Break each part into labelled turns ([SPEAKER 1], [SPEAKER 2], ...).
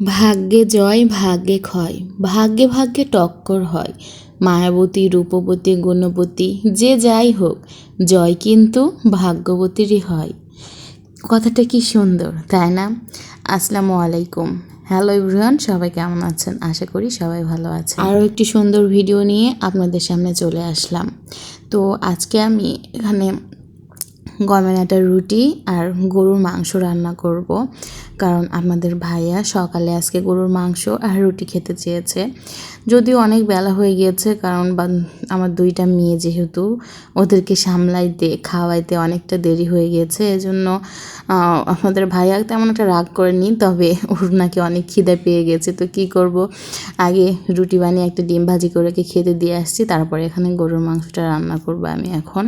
[SPEAKER 1] ভাগ্যে জয়, ভাগ্যে ক্ষয়। ভাগ্যে ভাগ্যে টক্কর হয়। মায়াবতী, রূপবতী, গুণবতী, যে যাই হোক, জয় কিন্তু ভাগ্যবতীরই হয়। কথাটা কি সুন্দর, তাই না? আসসালামু আলাইকুম। হ্যালো এভরিওয়ান সবাই কেমন আছেন? আশা করি সবাই ভালো আছে আরও একটি সুন্দর ভিডিও নিয়ে আপনাদের সামনে চলে আসলাম। তো আজকে আমি এখানে গমের আটার রুটি আর গরুর মাংস রান্না করব। কারণ আমাদের ভাইয়া সকালে আজকে গরুর মাংস আর রুটি খেতে চেয়েছে। যদিও অনেক বেলা হয়ে গিয়েছে, কারণ আমার দুইটা মেয়ে যেহেতু ওদেরকে সামলাইতে, খাওয়াইতে অনেকটা দেরি হয়ে গিয়েছে। এজন্য আপনাদের ভাইয়া তেমন একটা রাগ করেনি, তবে ওর নাকি অনেক খিদে পেয়ে গেছে। তো কি করব? আগে রুটি বানিয়ে একটা ডিম ভাজি করে খেতে দিয়ে আসছি, তারপরে এখানে গরুর মাংসটা রান্না করব আমি এখন।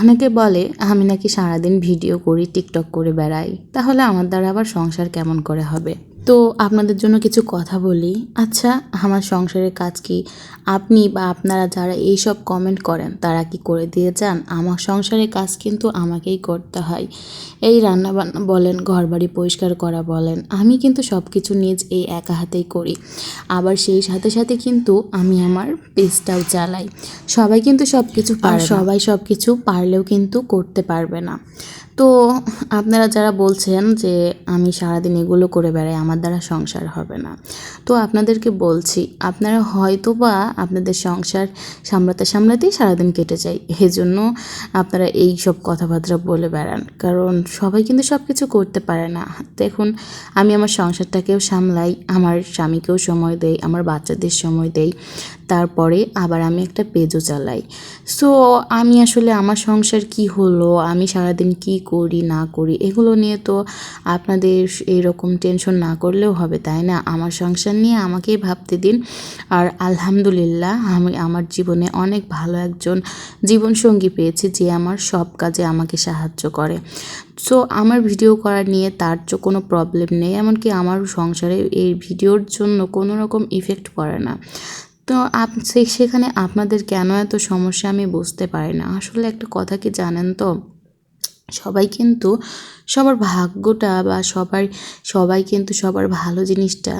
[SPEAKER 1] অনেকে বলে, আমি নাকি সারাদিন ভিডিও করি, টিকটক করে বেড়াই, তাহলে আমার দ্বারা আবার সংসার কেমন করে হবে? তো আপনাদের জন্য কিছু কথা বলি। আচ্ছা আমার সংসারের কাজ কি? আপনি বা আপনারা যারা এই সব কমেন্ট করেন তারা কি করে দিয়ে যান? আমার সংসারের কাজ কিন্তু আমাকেই করতে হয়। এই রান্না বান্না বলেন ঘর বাড়ি পরিষ্কার করা বলেন আমি কিন্তু সব কিছু নিজ এই একা হাতেই করি। আবার সেই সাথে সাথে কিন্তু আমি আমার পেজটাও চালাই। সবাই কিন্তু সব কিছু পারে সবাই সব কিছু পারলেও কিন্তু করতে পারবে না। তো আপনারা যারা বলছেন যে আমি সারাদিন এগুলো করে বেড়াই, আমার দ্বারা সংসার হবে না। তো আপনাদেরকে বলছি, আপনারা হয়তো বা আপনাদের সংসার সামলাতে সামলাতেই সারাদিন কেটে যায়। এজন্য আপনারা এই সব কথাবার্তা বলে বেড়ান, কারণ সবাই কিন্তু সব কিছু করতে পারে না। দেখুন, আমি আমার সংসারটাকেও সামলাই, আমার স্বামীকেও সময় দেই, আমার বাচ্চাদের সময় দেই। তারপরে আবার আমি একটা পেজও চালাই। সো আমি আসলে আমার সংসার কি হলো, আমি সারাদিন কি করি, না করি, এগুলো নিয়ে তো আপনাদের এরকম টেনশন না করলেও হবে, তাই না? আমার সংসার নিয়ে আমাকেই ভাবতে দিন। আর আলহামদুলিল্লাহ, আমি আমার জীবনে অনেক ভালো একজন জীবনসঙ্গী পেয়েছি, যে আমার সব কাজে আমাকে সাহায্য করে। সো আমার ভিডিও করা নিয়ে তার তো কোনো প্রবলেম নেই, এমনকি আমার সংসারে এই ভিডিওর জন্য কোনো রকম ইফেক্ট পড়ে না। তো আপ সেখানে আপনাদের কেন এত সমস্যা আমি বুঝতে পারি না? আসলে একটা কথা কি জানেন তো? সবাই কিন্তু সবার ভাগ্যটা বা সবার, সবাই কিন্তু সবার ভালো জিনিসটা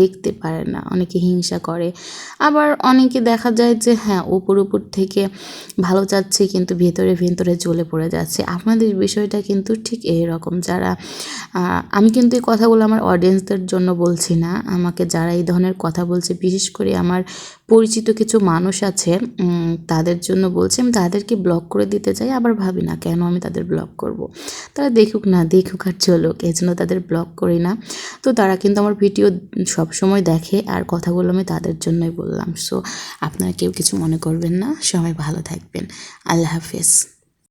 [SPEAKER 1] দেখতে পারে না। অনেকে হিংসা করে। আবার অনেকে দেখা যায় যে হ্যাঁ উপর উপর থেকে ভালো যাচ্ছে কিন্তু ভেতরে ভেতরে জ্বলে পড়ে যাচ্ছে। আপনাদের বিষয়টা কিন্তু ঠিক এইরকম যারা আমি কিন্তু এই কথাগুলো আমার অডিয়েন্সদের জন্য বলছি না। আমাকে যারা এই ধরনের কথা বলছে, বিশেষ করে আমার পরিচিত কিছু মানুষ আছে তাদের জন্য বলছি। আমি তাদেরকে ব্লক করে দিতে চাই, আবার ভাবি না কেন আমি তাদের ব্লক করব। তারা দেখুক না, দেখুক আর চলুক, এই জন্য তাদের ব্লক করি না। তো তারা কিন্তু আমার ভিডিও সবসময় দেখে আর কথাগুলো আমি তাদের জন্যই বললাম। সো আপনারা কেউ কিছু মনে করবেন না, সবাই ভালো থাকবেন। আল্লাহ হাফেজ।